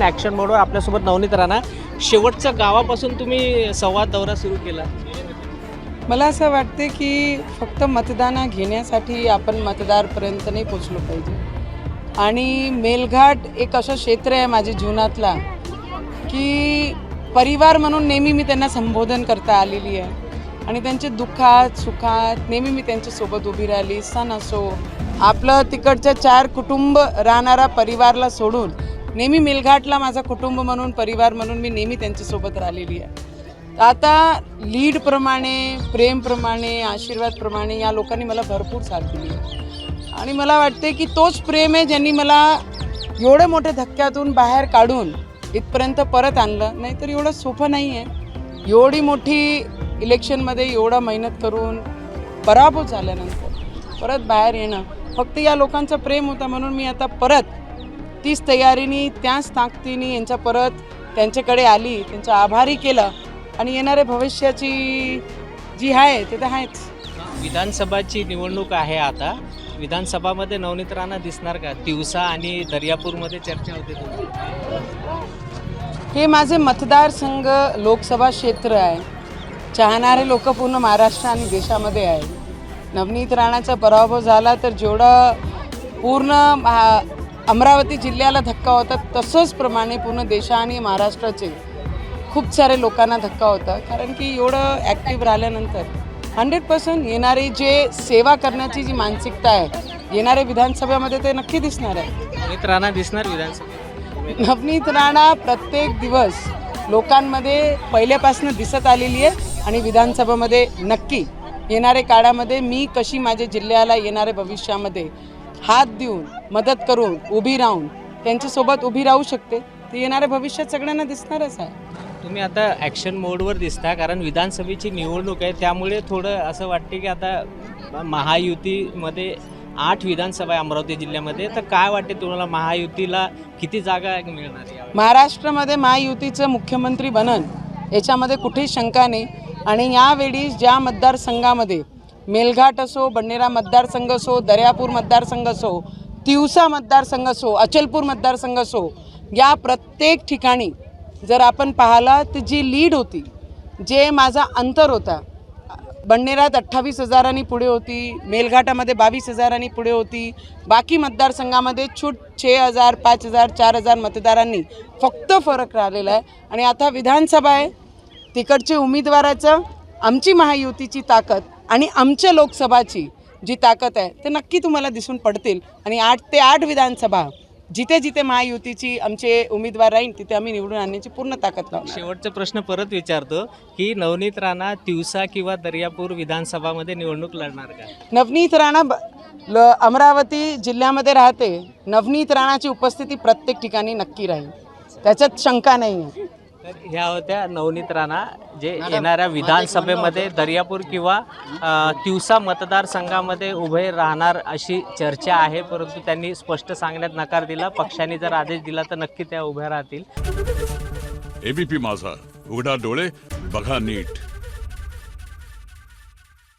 Maharashtra action मोडवर आपल्यासोबत नवनीत राणा शेवटच्या गावापासून तुम्ही संवाद दौरा सुरू केला. मला असं वाटते की फक्त मतदान घेण्यासाठी आपण मतदारपर्यंत नाही पोचलो पाहिजे. आणि मेलघाट एक असं क्षेत्र आहे माझ्या जीवनातला की परिवार म्हणून नेहमी मी त्यांना संबोधन करता आलेली आहे. आणि त्यांचे दुःखात सुखात नेहमी मी त्यांच्यासोबत उभी राहिली. सण असो आपलं तिकडच्या चार कुटुंब राहणारा परिवारला सोडून नेहमी मिलघाटला माझा कुटुंब म्हणून परिवार म्हणून मी नेहमी त्यांच्यासोबत राहिलेली आहे. तर आता लीडप्रमाणे प्रेमप्रमाणे आशीर्वादप्रमाणे या लोकांनी मला भरपूर साथ दिली आहे. आणि मला वाटते की तोच प्रेम आहे ज्यांनी मला एवढ्या मोठ्या धक्क्यातून बाहेर काढून इथपर्यंत परत आणलं. नाहीतर एवढं सोपं नाही आहे. एवढी मोठी इलेक्शनमध्ये एवढा मेहनत करून पराभव झाल्यानंतर परत बाहेर येणं. फक्त या लोकांचं प्रेम होतं म्हणून मी आता परत तीच तयारीने त्याच ताकदीने यांच्या परत त्यांच्याकडे आली त्यांचं आभारी केलं आणि येणाऱ्या भविष्याची जी आहे ते तर आहेच. विधानसभाची निवडणूक आहे आता. विधानसभामध्ये नवनीत राणा दिसणार का? तिवसा आणि दर्यापूरमध्ये चर्चा होते तुमची. हे माझे मतदारसंघ लोकसभा क्षेत्र आहे. चाहणारे लोक पूर्ण महाराष्ट्र आणि देशामध्ये आहेत. नवनीत राणाचा पराभव झाला तर जेवढं पूर्ण महा अमरावती जिल्ह्याला धक्का होता तसंच प्रमाणे पूर्ण देशा आणि महाराष्ट्राचे खूप सारे लोकांना धक्का होता. कारण की एवढं ॲक्टिव्ह राहिल्यानंतर हंड्रेड पर्सेंट येणारी जे सेवा करण्याची जी मानसिकता आहे येणाऱ्या विधानसभेमध्ये ते नक्की दिसणार आहे. नवनीत राणा दिसणार विधानसभेत नवनीत राणा प्रत्येक दिवस लोकांमध्ये पहिल्यापासून दिसत आलेली आहे आणि विधानसभेमध्ये नक्की येणाऱ्या काळामध्ये मी कशी माझ्या जिल्ह्याला येणाऱ्या भविष्यामध्ये हात देऊन मदत करून उभी राहून त्यांच्यासोबत उभी राहू शकते. ते येणाऱ्या भविष्यात सगळ्यांना दिसणारच आहे. तुम्ही आता ॲक्शन मोडवर दिसता कारण विधानसभेची निवडणूक आहे त्यामुळे थोडं असं वाटते की आता महायुतीमध्ये आठ विधानसभा आहे अमरावती जिल्ह्यामध्ये. तर काय वाटते तुम्हाला महायुतीला किती जागा मिळणार? महाराष्ट्रामध्ये महायुतीचं मुख्यमंत्री बनन याच्यामध्ये कुठेच शंका नाही. आणि यावेळी ज्या मतदारसंघामध्ये मेलघाट असो बंडेरा मतदारसंघ असो दर्यापूर मतदारसंघ असो तिवसा मतदारसंघ असो अचलपूर मतदारसंघ असो या प्रत्येक ठिकाणी जर आपण पाहिला तर जी लीड होती जे माझा अंतर होता बंडेरात अठ्ठावीस हजारांनी पुढे होती मेलघाटामध्ये बावीस हजारांनी पुढे होती बाकी मतदारसंघामध्ये छूट छे हजार पाच हजार चार हजार मतदारांनी फक्त फरक राहिलेला आहे. आणि आता विधानसभा आहे तिकडचे उमेदवाराचं आमची महायुतीची ताकद आणि आमच्या लोकसभाची जी ताकद आहे ते नक्की तुम्हाला दिसून पडतील. आणि आठ ते आठ विधानसभा जिथे जिथे महायुतीची आमचे उमेदवार राहील तिथे आम्ही निवडून आणण्याची पूर्ण ताकद लावणार. शेवटचा प्रश्न परत विचारतो की नवनीत राणा तिवसा किंवा दर्यापूर विधानसभामध्ये निवडणूक लढणार का? नवनीत राणा ल अमरावती जिल्ह्यामध्ये राहते. नवनीत राणाची उपस्थिती प्रत्येक ठिकाणी नक्की राहील. त्याच्यात शंका नाही आहे तर ह्या होत्या नवनीत राणा जे येणाऱ्या विधानसभेमध्ये दर्यापूर किंवा तिवसा मतदारसंघामध्ये उभे राहणार अशी चर्चा आहे परंतु त्यांनी स्पष्ट सांगण्यात नकार दिला. पक्षाने जर आदेश दिला तर नक्की त्या उभ्या राहतील. एबीपी माझा उघडा डोळे बघा नीट.